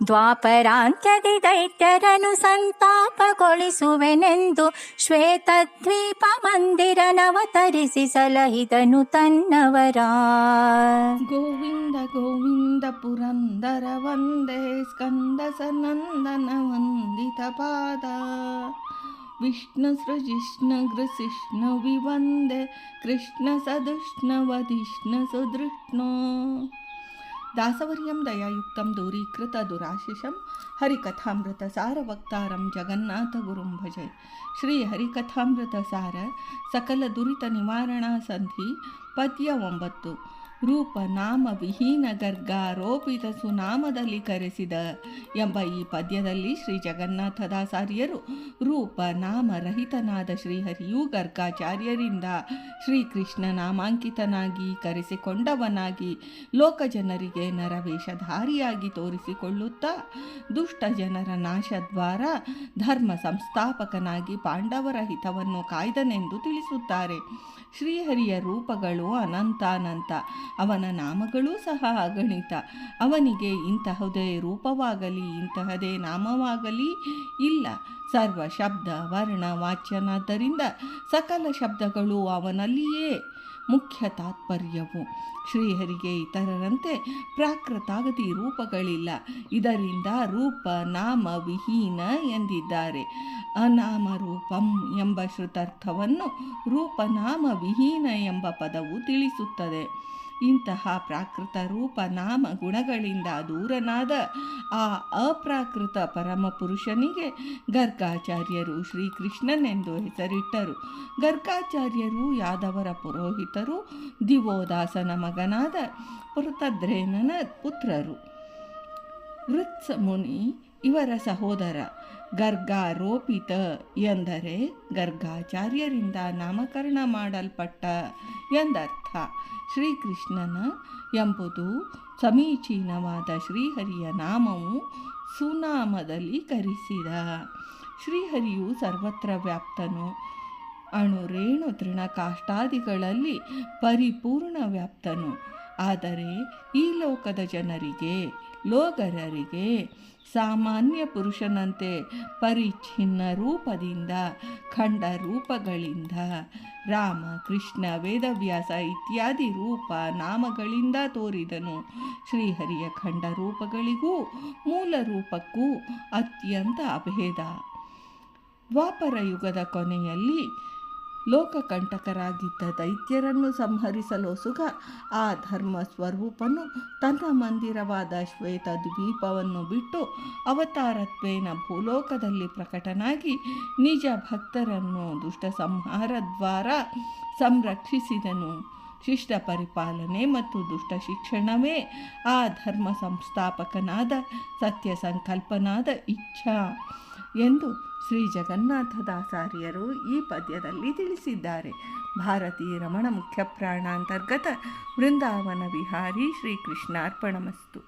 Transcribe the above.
ಪರಿಚ್ಛಿನ್ನ ರೂಪದಿ ತೋರ್ದ ಲೋಕರಿಗೆ ದ್ವಾಪರಾಂತ್ಯದಿ ದೈತ್ಯರನು ಸಂತಾಪಗೊಳಿಸುವೆನೆಂದು ಶ್ವೇತದ್ವೀಪ ಮಂದಿರನವತರಿಸಿ ಸಲಹಿದನು ತನ್ನವರ ಗೋವಿಂದ ಗೋವಿಂದ ಪುರಂದರ ವಂದೇ ಸ್ಕಂದ ಸನಂದನ ವಂದಿತ ಪಾದ ವಿಷ್ಣು ಸೃಜಿಷ್ಣು ಗೃಸಿಷ್ಣು ದಾಸವರ್ಯಂ ದಯಾಯುಕ್ತಂ ದೂರೀಕೃತ ದುರಾಶಿಷಂ ಹರಿಕಥಾಮೃತ ಸಾರ ವಕ್ತಾರಂ ಜಗನ್ನಾಥ ಗುರುಂ ಭಜೆ. ಶ್ರೀ ಹರಿಕಥಾಮೃತ ಸಾರ ಸಕಲ ದುರಿತ ನಿವಾರಣಾ ಸಂಧಿ ಪದ್ಯ ಒಂಬತ್ತು. ರೂಪ ನಾಮ ವಿಹೀನ ಗರ್ಗಾರೋಪಿತ ಸುನಾಮದಲ್ಲಿ ಕರೆಸಿದ ಎಂಬ ಈ ಪದ್ಯದಲ್ಲಿ ಶ್ರೀ ಜಗನ್ನಾಥದಾಸಾರ್ಯರು ರೂಪ ನಾಮ ರಹಿತನಾದ ಶ್ರೀಹರಿಯು ಗರ್ಗಾಚಾರ್ಯರಿಂದ ಶ್ರೀಕೃಷ್ಣ ನಾಮಾಂಕಿತನಾಗಿ ಕರೆಸಿಕೊಂಡವನಾಗಿ ಲೋಕಜನರಿಗೆ ನರವೇಷಧಾರಿಯಾಗಿ ತೋರಿಸಿಕೊಳ್ಳುತ್ತಾ ದುಷ್ಟ ಜನರ ನಾಶದ್ವಾರ ಧರ್ಮ ಸಂಸ್ಥಾಪಕನಾಗಿ ಪಾಂಡವರ ಹಿತವನ್ನು ಕಾಯ್ದನೆಂದು ತಿಳಿಸುತ್ತಾರೆ. ಶ್ರೀಹರಿಯ ರೂಪಗಳು ಅನಂತಾನಂತ ಅವನ ನಾಮಗಳೂ ಸಹ ಅಗಣಿತ. ಅವನಿಗೆ ಇಂತಹದೇ ರೂಪವಾಗಲಿ, ಇಂತಹದೇ ನಾಮವಾಗಲಿ ಇಲ್ಲ. ಸರ್ವ ಶಬ್ದ, ವರ್ಣ, ವಾಚ್ಯನಾದ್ದರಿಂದ ಸಕಲ ಶಬ್ದಗಳು ಅವನಲ್ಲಿಯೇ ಮುಖ್ಯ ತಾತ್ಪರ್ಯವು. ಶ್ರೀಹರಿಗೆ ಇತರರಂತೆ ಪ್ರಾಕೃತಾಗತಿ ರೂಪಗಳಿಲ್ಲ. ಇದರಿಂದ ರೂಪ, ನಾಮ, ವಿಹೀನ ಎಂದಿದ್ದಾರೆ. ಅನಾಮ ರೂಪಂ ಎಂಬ ಶ್ರುತಾರ್ಥವನ್ನು ರೂಪನಾಮ ವಿಹೀನ ಎಂಬ ಪದವು ತಿಳಿಸುತ್ತದೆ. ಇಂತಹ ಪ್ರಾಕೃತ ರೂಪ ನಾಮ ಗುಣಗಳಿಂದ ದೂರನಾದ ಆ ಅಪ್ರಾಕೃತ ಪರಮ ಪುರುಷನಿಗೆ ಗರ್ಗಾಚಾರ್ಯರು ಶ್ರೀಕೃಷ್ಣನೆಂದು ಹೆಸರಿಟ್ಟರು. ಗರ್ಗಾಚಾರ್ಯರು ಯಾದವರ ಪುರೋಹಿತರು, ದಿವೋದಾಸನ ಮಗನಾದ ಪೃತದ್ರೇನನ ಪುತ್ರರು. ವೃತ್ಸ ಮುನಿ ಇವರ ಸಹೋದರ. ಗರ್ಗಾರೋಪಿತ ಎಂದರೆ ಗರ್ಗಾಚಾರ್ಯರಿಂದ ನಾಮಕರಣ ಮಾಡಲ್ಪಟ್ಟ ಎಂದರ್ಥ. ಶ್ರೀಕೃಷ್ಣನ ಎಂಬುದು ಸಮೀಚೀನವಾದ ಶ್ರೀಹರಿಯ ನಾಮವು ಸುನಾಮದಲ್ಲಿ ಕರೆಸಿದ. ಶ್ರೀಹರಿಯು ಸರ್ವತ್ರ ವ್ಯಾಪ್ತನು. ಅಣುರೇಣು ತೃಣಕಾಷ್ಟಾದಿಗಳಲ್ಲಿ ಪರಿಪೂರ್ಣ ವ್ಯಾಪ್ತನು. ಆದರೆ ಈ ಲೋಕದ ಜನರಿಗೆ, ಲೋಗರರಿಗೆ, ಸಾಮಾನ್ಯ ಪುರುಷನಂತೆ ಪರಿಚ್ಛಿನ್ನ ರೂಪದಿಂದ, ಖಂಡ ರೂಪಗಳಿಂದ, ರಾಮ, ಕೃಷ್ಣ, ವೇದವ್ಯಾಸ ಇತ್ಯಾದಿ ರೂಪ ನಾಮಗಳಿಂದ ತೋರಿದನು. ಶ್ರೀಹರಿಯ ಖಂಡ ರೂಪಗಳಿಗೂ, ಮೂಲ ರೂಪಕ್ಕೂ ಅತ್ಯಂತ ಅಭೇದ. ದ್ವಾಪರ ಯುಗದ ಕೊನೆಯಲ್ಲಿ ಲೋಕಕಂಟಕರಾಗಿದ್ದ ದೈತ್ಯರನ್ನು ಸಂಹರಿಸಲು ಸುಖ ಆ ಧರ್ಮ ಸ್ವರೂಪನು ತನ್ನ ಮಂದಿರವಾದ ಶ್ವೇತ ದ್ವೀಪವನ್ನು ಬಿಟ್ಟು ಅವತಾರತ್ವೇನ ಭೂಲೋಕದಲ್ಲಿ ಪ್ರಕಟನಾಗಿ ನಿಜ ಭಕ್ತರನ್ನು ದುಷ್ಟ ಸಂಹಾರ ದ್ವಾರ ಸಂರಕ್ಷಿಸಿದನು. ಶಿಷ್ಟ ಪರಿಪಾಲನೆ ಮತ್ತು ದುಷ್ಟ ಶಿಕ್ಷಣವೇ ಆ ಧರ್ಮ ಸಂಸ್ಥಾಪಕನಾದ ಸತ್ಯ ಸಂಕಲ್ಪನಾದ ಇಚ್ಛಾ ಎಂದು ಶ್ರೀ ಜಗನ್ನಾಥದಾಸಾರ್ಯರು ಈ ಪದ್ಯದಲ್ಲಿ ತಿಳಿಸಿದ್ದಾರೆ. ಭಾರತೀ ರಮಣ ಮುಖ್ಯ ಪ್ರಾಣಾಂತರ್ಗತ ವೃಂದಾವನ ವಿಹಾರಿ ಶ್ರೀಕೃಷ್ಣಾರ್ಪಣಮಸ್ತು.